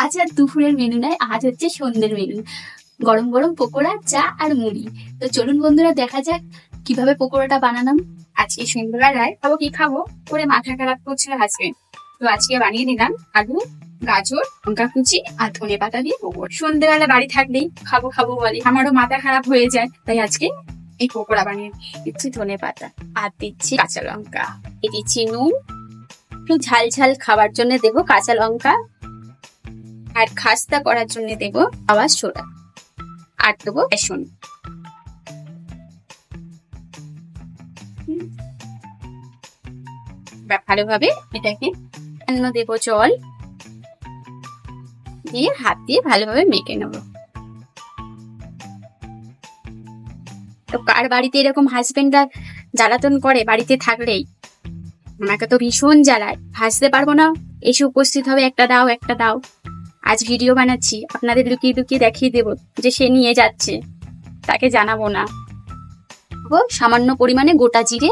আজ আর দুপুরের মেনু নয়, আজ হচ্ছে সন্ধ্যের মেনু গরম গরম পকোড়া, চা আর মুড়ি। তো চলুন বন্ধুরা, দেখা যাক কীভাবে পকোড়াটা বানালাম। আজকে সন্ধ্যাবেলায় খাব, কি খাব? করে মাথা খারাপ করছিল হাজবেন্ড তো আজকে বানিয়ে নিলাম আলু, গাজর, লঙ্কা কুচি আর ধনে পাতা দিয়ে পকোড়া। সন্ধ্যেবেলা বাড়ি থাকলেই খাব খাব বলে। আমারও মাথা খারাপ হয়ে যায়, তাই আজকে এই পকোড়া বানিয়ে দিচ্ছি ধনে পাতা। আর দিচ্ছি কাঁচা লঙ্কা। দিচ্ছি নুন। একটু ঝাল ঝাল খাবার জন্য দেবো কাঁচা লঙ্কা। আর খাস্তা করার জন্য দেবো আওয়াজ সোডা আর দেবো বেসন। ভালোভাবে এটাকে অন্য দেবো জল। দিয়ে হাত দিয়ে ভালোভাবে মেখে নেব। তো কার বাড়িতে এরকম হাজবেন্ডরা জ্বালাতন করে বাড়িতে থাকলেই? আমাকে তো ভীষণ জ্বালায়। ভাসতে পারব না। এসে উপস্থিত হবে, একটা দাও একটা দাও। আজ ভিডিও বানাচ্ছি। আপনাদের লুকিয়ে লুকিয়ে দেখিয়ে দেবো যে সে নিয়ে যাচ্ছে। তাকে জানাব না। সামান্য পরিমাণে গোটা জিরে,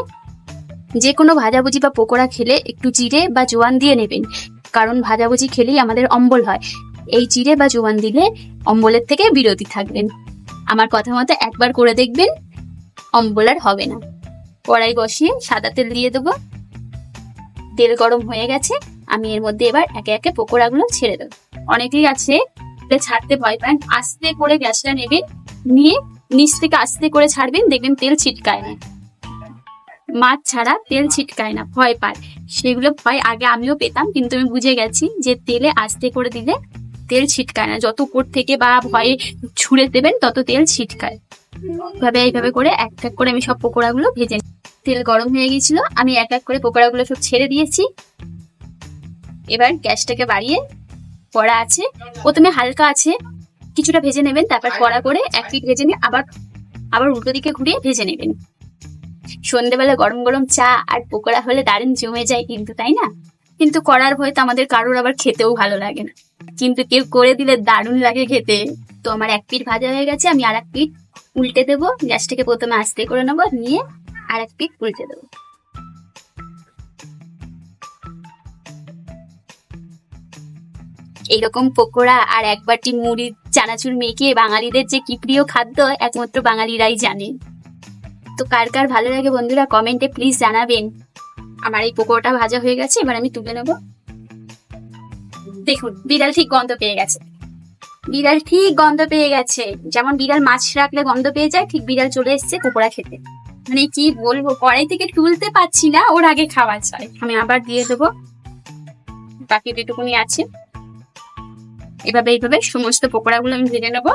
যে কোনো ভাজাভুজি বা পকোড়া খেলে একটু জিরে বা জোয়ান দিয়ে নেবেন। কারণ ভাজাভুজি খেলেই আমাদের অম্বল হয়। এই জিরে বা জোয়ান দিলে অম্বলের থেকে বিরতি থাকবেন। আমার কথা মতো একবার করে দেখবেন, অম্বল আর হবে না। কড়াই বসিয়ে সাদা তেল দিয়ে দেবো। তেল গরম হয়ে গেছে। আমি এর মধ্যে এবার একে একে পকোড়াগুলো ছেড়ে দেবো। অনেকেই আছে ছাড়তে ভয় পান আস্তে করে গ্যাসটা নেবেন নিয়ে নিচ থেকে আস্তে করে ছাড়বেন, দেখবেন তেল ছিটকায় না। মাছ ছাড়া তেল ছিটকায় না, ভয় পায়। সেগুলো ভয়, আগে আমিও পেতাম, কিন্তু আমি বুঝে গেছি যে তেলে আস্তে করে দিলে তেল ছিটকায় না। যত কোট থেকে বা ভয়ে ছুঁড়ে দেবেন, তত তেল ছিটকায়। এইভাবে এইভাবে করে এক এক করে আমি সব পকোড়াগুলো ভেজে তেল গরম হয়ে গেছিল, আমি এক এক করে পকোড়াগুলো সব ছেড়ে দিয়েছি। এবার গ্যাসটাকে বাড়িয়ে কড়া আছে, প্রথমে হালকা আছে, কিছুটা ভেজে নেবেন, তারপর কড়া করে এক পিঠ ভেজে নিয়ে আবার আবার উল্টো দিকে ঘুরিয়ে ভেজে নেবেন। সন্ধ্যেবেলা গরম গরম চা আর পকোড়া হলে দারুণ জমে যায় কিন্তু, তাই না? কিন্তু করার ভয় তো আমাদের কারোর আবার খেতেও ভালো লাগে না। কিন্তু কেউ করে দিলে দারুণ লাগে খেতে। তো আমার এক পিঠ ভাজা হয়ে গেছে, আমি আর এক পিঠ উল্টে দেবো। গ্যাসটাকে প্রথমে আস্তে করে নেব, নিয়ে আর এক পিঠ উল্টে দেবো। এইরকম পকোড়া আর এক বাটি মুড়ি চানাচুর মেখে বাঙালিদের যে কি প্রিয় খাদ্য, একমাত্র বাঙালিরাই জানে। তো কার কার ভালো লাগে বন্ধুরা কমেন্টে প্লিজ জানাবেন। আমার এই পকোড়াটা ভাজা হয়ে গেছে, এবার আমি তুলে নেব। দেখুন, বিড়াল ঠিক গন্ধ পেয়ে গেছে। বিড়াল ঠিক গন্ধ পেয়ে গেছে। যেমন বিড়াল মাছ রাখলে গন্ধ পেয়ে যায়, ঠিক বিড়াল চলে এসেছে পকোড়া খেতে। মানে কি বলব, কড়াই থেকে তুলতে পারছি না, ওর আগে খাওয়া চাই আমি আবার দিয়ে দেবো। বাকি যেটুকুনি আছে। এভাবে এইভাবে সমস্ত পকোড়াগুলো আমি ভেজে নেব।